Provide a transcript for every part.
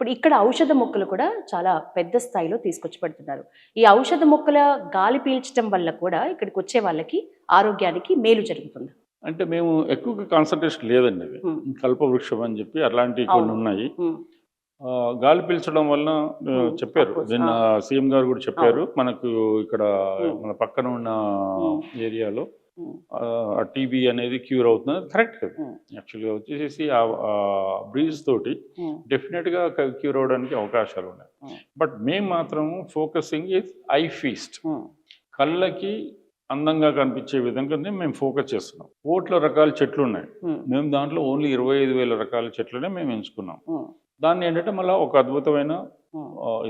ఇప్పుడు ఇక్కడ ఔషధ మొక్కలు కూడా చాలా పెద్ద స్థాయిలో తీసుకొచ్చి పెడుతున్నారు ఈ ఔషధ మొక్కల గాలి పీల్చడం వల్ల కూడా ఇక్కడికి వచ్చే వాళ్ళకి ఆరోగ్యానికి మేలు జరుగుతుంది అంటే మేము ఎక్కువగా కాన్సన్ట్రేషన్ లేదండి అది Hmm. కల్పవృక్షం అని చెప్పి అలాంటివి కొన్ని. ఉన్నాయి గాలి పీల్చడం వలన. చెప్పారు. నిన్న సీఎం గారు కూడా చెప్పారు మనకు ఇక్కడ. మన పక్కన ఉన్న. ఏరియాలో ఆ టీబీ అనేది క్యూర్ అవుతుంది కరెక్ట్. యాక్చువల్గా వచ్చేసి ఆ బ్రీజ్ తోటి డెఫినెట్గా క్యూర్ అవడానికి అవకాశాలు ఉన్నాయి. బట్ మేము మాత్రం ఫోకసింగ్ ఇస్ ఐ ఫీస్ట్. కళ్ళకి అందంగా కనిపించే విధంగానే మేము ఫోకస్ చేస్తున్నాం. కోట్ల రకాల చెట్లు ఉన్నాయి. మేము దాంట్లో ఓన్లీ ఇరవై ఐదు వేల రకాల చెట్లనే మేము ఎంచుకున్నాం. దాన్ని ఏంటంటే మళ్ళీ ఒక అద్భుతమైన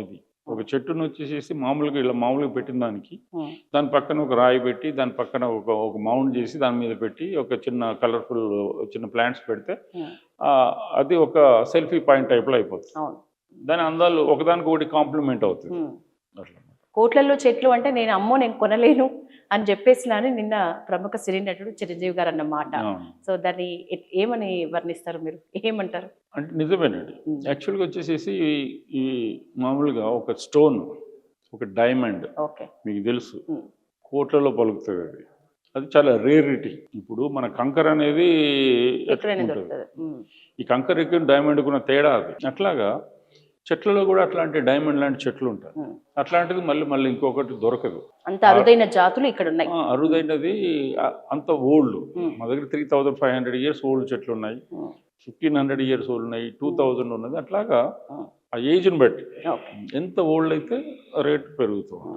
ఇది. ఒక చెట్టును వచ్చేసేసి మామూలుగా ఇలా మామూలుగా పెట్టిన దానికి దాని పక్కన ఒక రాయి పెట్టి దాని పక్కన ఒక ఒక మౌండ్ చేసి దాని మీద పెట్టి ఒక చిన్న కలర్ఫుల్ చిన్న ప్లాంట్స్ పెడితే అది ఒక సెల్ఫీ పాయింట్ టైప్లో అయిపోతుంది. దాని అందాలు ఒకదానికి ఒకటి కాంప్లిమెంట్ అవుతుంది. అట్లా. కోట్లల్లో చెట్లు అంటే నేను అమ్మో నేను కొనలేను అని చెప్పేసి నాని నిన్న ప్రముఖ సినీ నటుడు చిరంజీవి గారు అన్న మాట. సో దాన్ని ఏమని వర్ణిస్తారు మీరు? ఏమంటారు? అంటే నిజమేనండి. యాక్చువల్గా వచ్చేసేసి ఈ- మామూలుగా ఒక స్టోన్ ఒక డైమండ్ ఓకే. మీకు తెలుసు. కోట్లలో పలుకుతుంది అది. అది చాలా రేరిటీ. ఇప్పుడు మన కంకర్ అనేది ఈ కంకర్కి డైమండ్కి ఉన్న తేడా అది. అట్లాగా చెట్లలో కూడా అట్లాంటి డైమండ్ లాంటి చెట్లు ఉంటాయి. అట్లాంటిది మళ్ళీ మళ్ళీ ఇంకొకటి దొరకదు. అంత అరుదైన జాతులు ఇక్కడ ఉన్నాయి. అరుదైనది అంత ఓల్డ్. మా దగ్గర three thousand five hundred years old చెట్లు ఉన్నాయి. ఫిఫ్టీన్ హండ్రెడ్ ఇయర్స్ ఓల్డ్ ఉన్నాయి టూ థౌజండ్ ఉన్నది. అట్లాగా. ఆ ఏజ్ని బట్టి ఎంత ఓల్డ్ అయితే రేట్ పెరుగుతుంది.